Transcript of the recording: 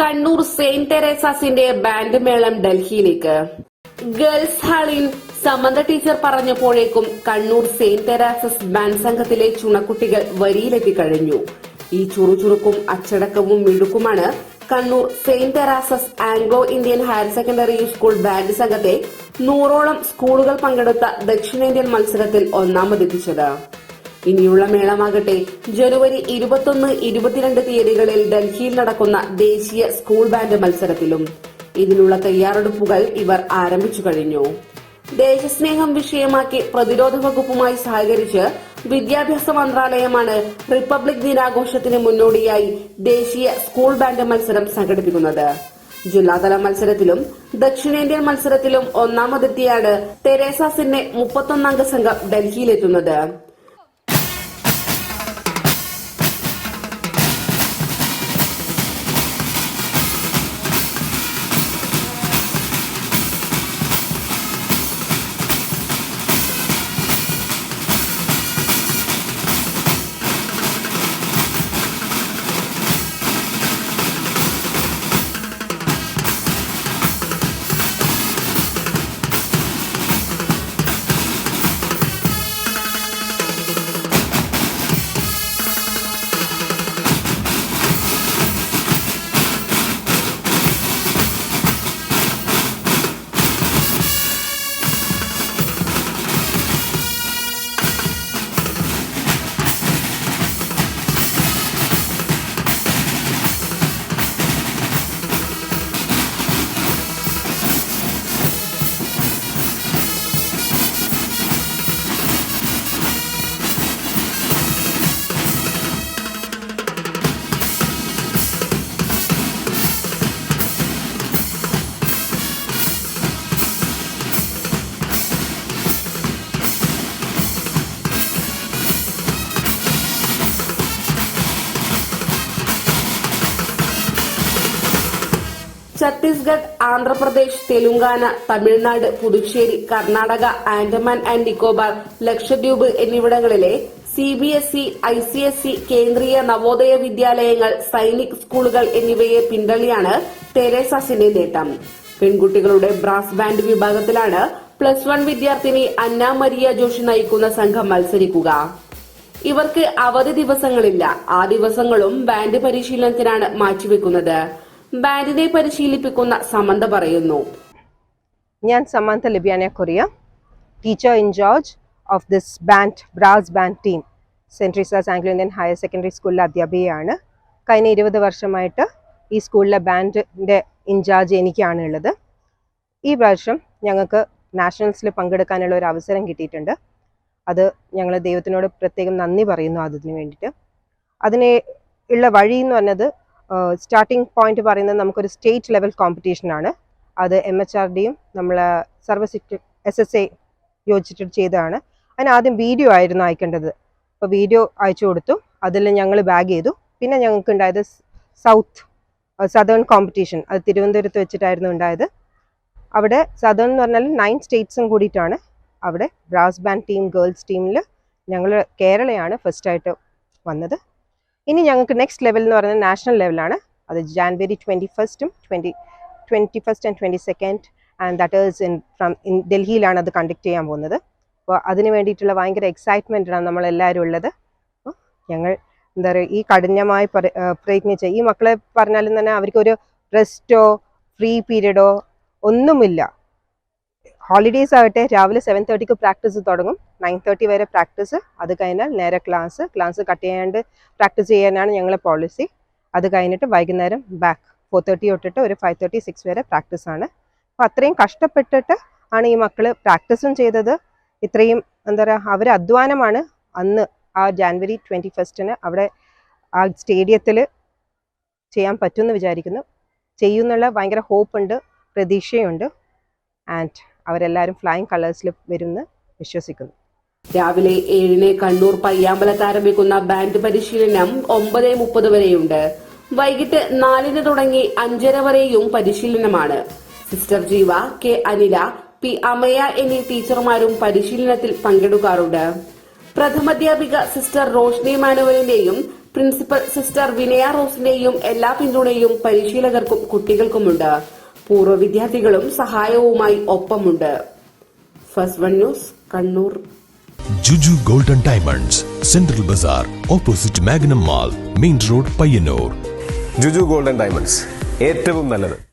Kannur Saint തെരേസാസിന്റെ band മേളം ഡൽഹിയിലേക്ക്. Girls ഹാളിൽ സമന്ത ടീച്ചർ പറഞ്ഞപ്പോഴേക്കും കണ്ണൂർ സെയിന്റ് തെരേസസ് ബാൻഡ് സംഘത്തിലെ ചുണക്കുട്ടികൾ വരിയിലെത്തി കഴിഞ്ഞു. ഈ ചുറുചുറുക്കും അച്ചടക്കവും മിടുക്കുമാണ് Kannur saint Theresa's Anglo Indian higher secondary school band സംഘത്തെ നൂറോളം സ്കൂളുകൾ പങ്കെടുത്ത ദക്ഷിണേന്ത്യൻ മത്സരത്തിൽ ഒന്നാമതെത്തിച്ചത്. ഇനിയുള്ള മേളമാകട്ടെ. ജനുവരി ഇരുപത്തൊന്ന് ഇരുപത്തിരണ്ട് തീയതികളിൽ ഡൽഹിയിൽ നടക്കുന്ന ദേശീയ സ്കൂൾ ബാൻഡ് മത്സരത്തിലും ഇതിനുള്ള തയ്യാറെടുപ്പുകൾ ഇവർ ആരംഭിച്ചു കഴിഞ്ഞു. ദേശസ്നേഹം വിഷയമാക്കി പ്രതിരോധ വകുപ്പുമായി സഹകരിച്ച് വിദ്യാഭ്യാസ മന്ത്രാലയമാണ് റിപ്പബ്ലിക് ദിനാഘോഷത്തിന് മുന്നോടിയായി ദേശീയ സ്കൂൾ ബാൻഡ് മത്സരം സംഘടിപ്പിക്കുന്നത്. ജില്ലാതല മത്സരത്തിലും ദക്ഷിണേന്ത്യൻ മത്സരത്തിലും ഒന്നാമതെത്തിയാണ് തെരേസാസിന്റെ മുപ്പത്തൊന്നംഗ സംഘം ഡൽഹിയിലെത്തുന്നത്. ഛത്തീസ്ഗഡ് ആന്ധ്രാപ്രദേശ് തെലുങ്കാന തമിഴ്നാട് പുതുച്ചേരി കർണാടക ആൻഡമാൻ ആൻഡ് നിക്കോബാർ ലക്ഷദ്വീപ് എന്നിവിടങ്ങളിലെ C B S E I C S E Kendriya Navodaya വിദ്യാലയങ്ങൾ സൈനിക് സ്കൂളുകൾ എന്നിവയെ പിന്തള്ളിയാണ് തെരേസാസിന്റെ നേട്ടം. പെൺകുട്ടികളുടെ ബ്രാസ് ബാൻഡ് വിഭാഗത്തിലാണ് പ്ലസ് വൺ വിദ്യാർത്ഥിനി അന്ന മരിയ ജോഷി നയിക്കുന്ന സംഘം മത്സരിക്കുക. ഇവർക്ക് അവധി ദിവസങ്ങളില്ല. ആ ദിവസങ്ങളും ബാൻഡ് പരിശീലനത്തിനാണ് മാറ്റിവെക്കുന്നത്. ബാൻഡിനെ പരിശീലിപ്പിക്കുന്ന സമന്ത പറയുന്നു. ഞാൻ സമന്ത ലിബിയാന Korea. Teacher in of this band brass band team saint Theresa's Anglo Indian higher secondary സ്കൂളിലെ അധ്യാപികയാണ്. കഴിഞ്ഞ ഇരുപത് വർഷമായിട്ട് ഈ സ്കൂളിലെ ബാൻഡിന്റെ ഇൻചാർജ് എനിക്കാണ് ഉള്ളത്. ഈ പ്രാവശ്യം ഞങ്ങൾക്ക് നാഷണൽസിൽ പങ്കെടുക്കാനുള്ള ഒരു അവസരം കിട്ടിയിട്ടുണ്ട്. അത് ഞങ്ങൾ ദൈവത്തിനോട് പ്രത്യേകം നന്ദി പറയുന്നു അതിന് വേണ്ടിയിട്ട്. അതിനെ ഉള്ള വഴി എന്ന് പറഞ്ഞത് സ്റ്റാർട്ടിംഗ് പോയിന്റ് പറയുന്നത് നമുക്കൊരു സ്റ്റേറ്റ് ലെവൽ കോമ്പറ്റീഷനാണ് അത് എം എച്ച് ആർ ഡിയും നമ്മളെ സർവീസ് എസ് എസ് എ യോജിച്ചിട്ട് ചെയ്തതാണ്. അതിന് ആദ്യം വീഡിയോ ആയിരുന്നു അയക്കേണ്ടത്. അപ്പോൾ വീഡിയോ അയച്ചു കൊടുത്തു. അതിൽ ഞങ്ങൾ ബാഗ് ചെയ്തു. പിന്നെ ഞങ്ങൾക്ക് ഉണ്ടായത് സൗത്ത് സദേൺ കോമ്പറ്റീഷൻ അത് തിരുവനന്തപുരത്ത് വെച്ചിട്ടായിരുന്നു ഉണ്ടായത്. അവിടെ സദേൺ എന്ന് പറഞ്ഞാൽ നയൻ സ്റ്റേറ്റ്സും കൂടിയിട്ടാണ് അവിടെ ബ്രാസ് ബാൻഡ് ടീം ഗേൾസ് ടീമിൽ ഞങ്ങൾ കേരളയാണ് ഫസ്റ്റായിട്ട് വന്നത്. ഇനി ഞങ്ങൾക്ക് നെക്സ്റ്റ് ലെവൽ എന്ന് പറയുന്നത് നാഷണൽ ലെവലാണ് അത് January twenty ഫസ്റ്റും twenty twenty first and twenty second and that is in from in ഡൽഹിയിലാണ് അത് കണ്ടക്ട് ചെയ്യാൻ പോകുന്നത്. അപ്പോൾ അതിന് വേണ്ടിയിട്ടുള്ള ഭയങ്കര എക്സൈറ്റ്മെന്റാണ് നമ്മളെല്ലാവരും ഉള്ളത്. അപ്പോൾ ഞങ്ങൾ എന്താ പറയുക ഈ കഠിനമായി പ്രയത്നിച്ച ഈ മക്കളെ പറഞ്ഞാലും തന്നെ അവർക്കൊരു റെസ്റ്റോ ഫ്രീ പീരീഡോ ഒന്നുമില്ല. ഹോളിഡേയ്സ് ആവട്ടെ രാവിലെ സെവൻ തേർട്ടിക്ക് പ്രാക്ടീസ് തുടങ്ങും. നയൻ തേർട്ടി വരെ പ്രാക്ടീസ് അത് കഴിഞ്ഞാൽ നേരെ ക്ലാസ് ക്ലാസ് കട്ട് ചെയ്യാണ്ട് പ്രാക്ടീസ് ചെയ്യാനാണ് ഞങ്ങളെ പോളിസി അത് കഴിഞ്ഞിട്ട് വൈകുന്നേരം ബാക്ക് ഫോർ തേർട്ടി തൊട്ടിട്ട് ഒരു ഫൈവ് തേർട്ടി സിക്സ് വരെ പ്രാക്ടീസ് ആണ്. അപ്പോൾ അത്രയും കഷ്ടപ്പെട്ടിട്ട് ആണ് ഈ മക്കൾ പ്രാക്ടീസും ചെയ്തത്. ഇത്രയും എന്താ പറയുക അവർ അധ്വാനമാണ്. അന്ന് ആ ജാൻവരി ട്വന്റി ഫസ്റ്റിന് അവിടെ ആ സ്റ്റേഡിയത്തിൽ ചെയ്യാൻ പറ്റുമെന്ന് വിചാരിക്കുന്നു. ചെയ്യുന്നുള്ള ഭയങ്കര ഹോപ്പ് ഉണ്ട് പ്രതീക്ഷയുണ്ട്. ആൻഡ് അവരെല്ലാവരും ഫ്ലൈങ് കളേഴ്സിൽ വരുമെന്ന് വിശ്വസിക്കുന്നു. രാവിലെ ഏഴിന് കണ്ണൂർ പയ്യാമ്പലത്ത് ആരംഭിക്കുന്ന ബാൻഡ് പരിശീലനം ഒമ്പത് മുപ്പത് വരെയുണ്ട്. വൈകിട്ട് നാലിന് തുടങ്ങി അഞ്ചര വരെയും പരിശീലനമാണ്. Sister Jeeva K Anila P Amaya എന്നീ ടീച്ചർമാരും പരിശീലനത്തിൽ പങ്കെടുക്കാറുണ്ട്. പ്രഥമാധ്യാപിക സിസ്റ്റർ റോഷ്നി മാനുവലിന്റെയും പ്രിൻസിപ്പൽ സിസ്റ്റർ വിനയ റോസിന്റെയും എല്ലാ പിന്തുണയും പരിശീലകർക്കും കുട്ടികൾക്കുമുണ്ട്. പൂർവ വിദ്യാർത്ഥികളും സഹായവുമായി ഒപ്പമുണ്ട്. First one news Kannur. Juju golden diamonds central bazaar opposite Magnum mall main road Payyanur. Juju golden diamonds ഏറ്റവും നല്ലത്.